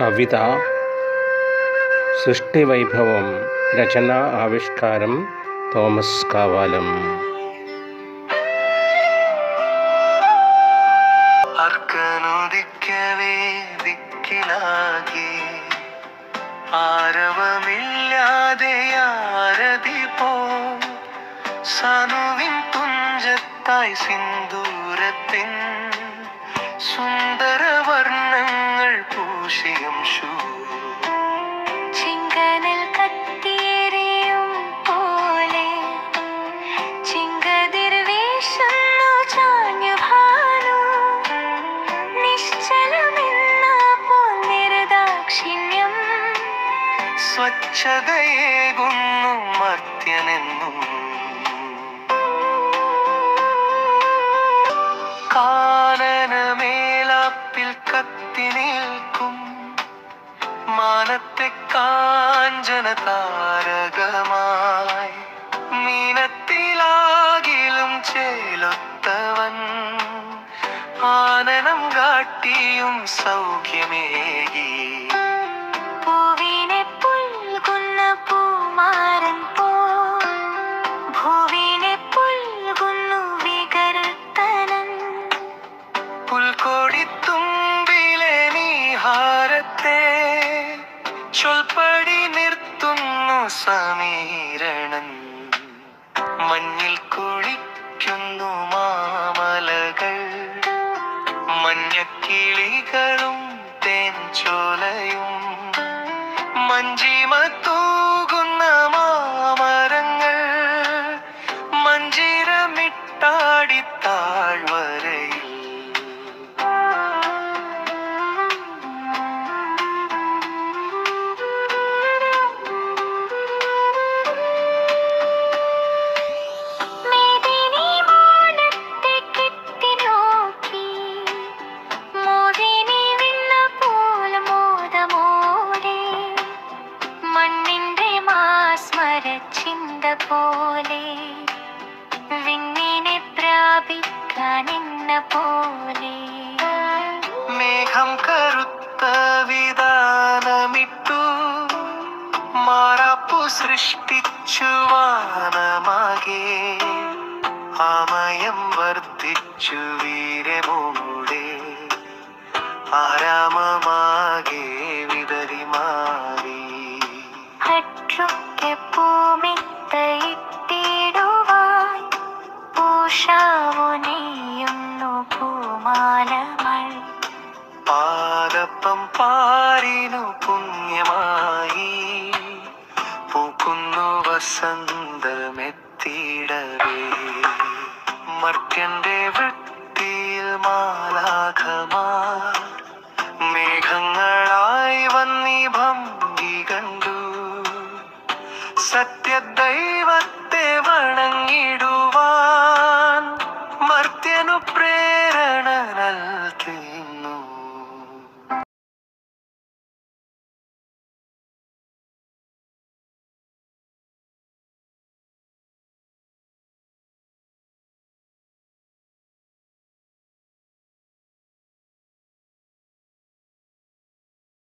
കവിത സൃഷ്ടിവൈഭവം രചന ആവിഷ്കാരം തോമസ് കാവാലം. അർക്കനുദിക്കവേ ദിക്കിലാകെ. ആരവമില്ലാതെ ആരതി പോ. സനുവിൻ തുഞ്ചത്തായി സിന്ദൂരത്തിൻ സുന്ദര വർണങ്ങൾ പൂശിയും ഷൂ ചിങ്കനൽ കത്തിയെരിയും പോലെ ചിങ്കതിർ വീശുന്നു ചാഞ്ഞു ഭാനു. നിശ്ചലമെന്ന പൊന്നിരദാക്ഷിണ്യം. സ്വച്ഛതയേകുന്നു മർത്യനെന്നും. കത്തി നിൽക്കും മാനത്തെ കാഞ്ചന താരകമായി. മീനത്തിലാകിലും ചേലൊത്തവൻ. ആനനം കാട്ടിയും സൗഖ്യമേകി. സമീരണൻ മഞ്ഞിൽ കുളിക്കുന്നു മാമലകൾ. മഞ്ഞക്കിളികളും പോലെ വിണ്ണിനെ പ്രാപിക്കാൻ എന്ന പോലെ. മേഘം കറുത്ത വിധാനമിട്ടു മാറാപ്പു സൃഷ്ടിച്ചു വാനമാകെ. ആമയം വർദ്ധിച്ചു വീരമൂടെ ആരാമമാകെ വിതറി മാറി. ഹറ്റൊക്കെ പൂമിത്തയിട്ടിടുവാൻ പൂഷാവു നെയ്യുന്നു പൂമാലമൾ പാദപ്പം പാരിനു പുണ്യമായി. പൂക്കുന്നു വസന്തമെത്തിയിടവേ മർത്യന്റെ വൃത്തിയിൽ മാലാഖമാർ മേഘങ്ങളായി വന്നി ഭംഗി കണ്ടു. സത്യദൈവത്തെ